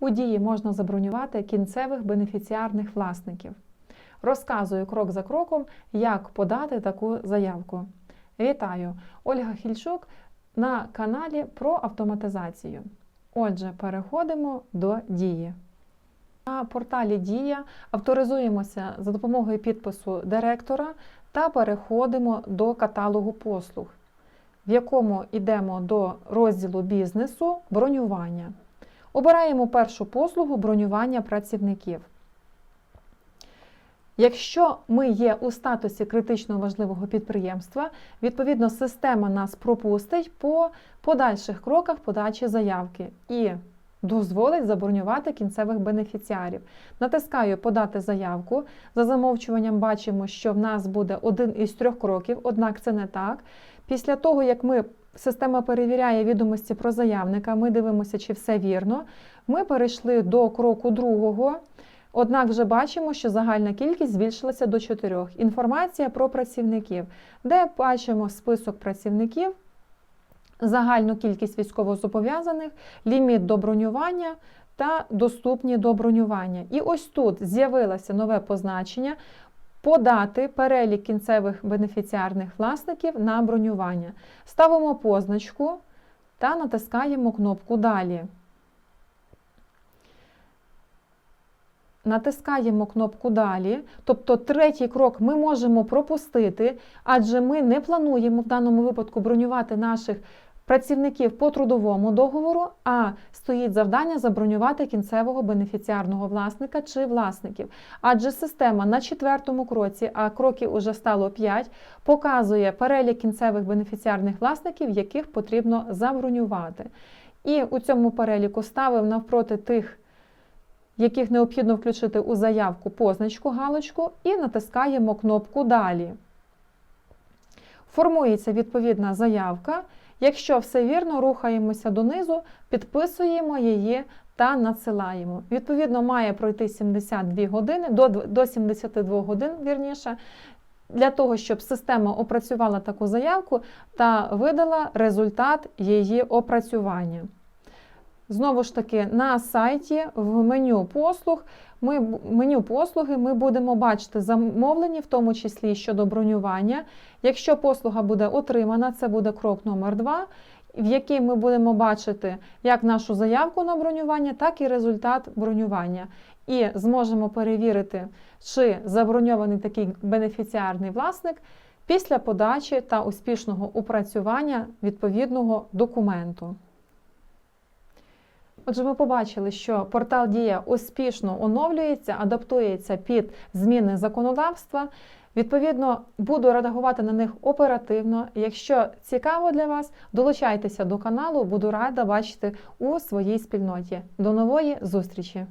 у дії можна забронювати кінцевих бенефіціарних власників. Розказую крок за кроком, як подати таку заявку. Вітаю! Ольга Хільчук на каналі про автоматизацію. Отже, переходимо до дії. На порталі Дія авторизуємося за допомогою підпису директора та переходимо до каталогу послуг, в якому йдемо до розділу бізнесу бронювання. Обираємо першу послугу бронювання працівників. Якщо ми є у статусі критично важливого підприємства, відповідно система нас пропустить по подальших кроках подачі заявки і дозволить забронювати кінцевих бенефіціарів. Натискаю Подати заявку. За замовчуванням бачимо, що в нас буде один із трьох кроків, однак це не так. Після того, як ми система перевіряє відомості про заявника, ми дивимося, чи все вірно. Ми перейшли до кроку другого. Однак вже бачимо, що загальна кількість збільшилася до 4. Інформація про працівників, де бачимо список працівників, загальну кількість військовозобов'язаних, ліміт до бронювання та доступні до бронювання. І ось тут з'явилося нове позначення. Подати перелік кінцевих бенефіціарних власників на бронювання. Ставимо позначку та натискаємо кнопку Далі. Натискаємо кнопку Далі, тобто третій крок ми можемо пропустити, адже ми не плануємо в даному випадку бронювати наших працівників по трудовому договору, а стоїть завдання забронювати кінцевого бенефіціарного власника чи власників. Адже система на четвертому кроці, а кроків уже стало 5, показує перелік кінцевих бенефіціарних власників, яких потрібно забронювати. І у цьому переліку ставив навпроти тих яких необхідно включити у заявку позначку галочку, і натискаємо кнопку Далі. Формується відповідна заявка. Якщо все вірно, рухаємося донизу, підписуємо її та надсилаємо. Відповідно, має пройти 72 години до, до 72 годин, вірніше, для того, щоб система опрацювала таку заявку та видала результат її опрацювання. Знову ж таки, на сайті в меню послуг ми меню послуги ми будемо бачити замовлені, в тому числі щодо бронювання. Якщо послуга буде отримана, це буде крок номер 2 в який ми будемо бачити як нашу заявку на бронювання, так і результат бронювання. І зможемо перевірити, чи заброньований такий бенефіціарний власник після подачі та успішного опрацювання відповідного документу. Отже, ми побачили, що портал Дія успішно оновлюється, адаптується під зміни законодавства. Відповідно, буду редагувати на них оперативно. Якщо цікаво для вас, долучайтеся до каналу, буду рада бачити у своїй спільноті. До нової зустрічі!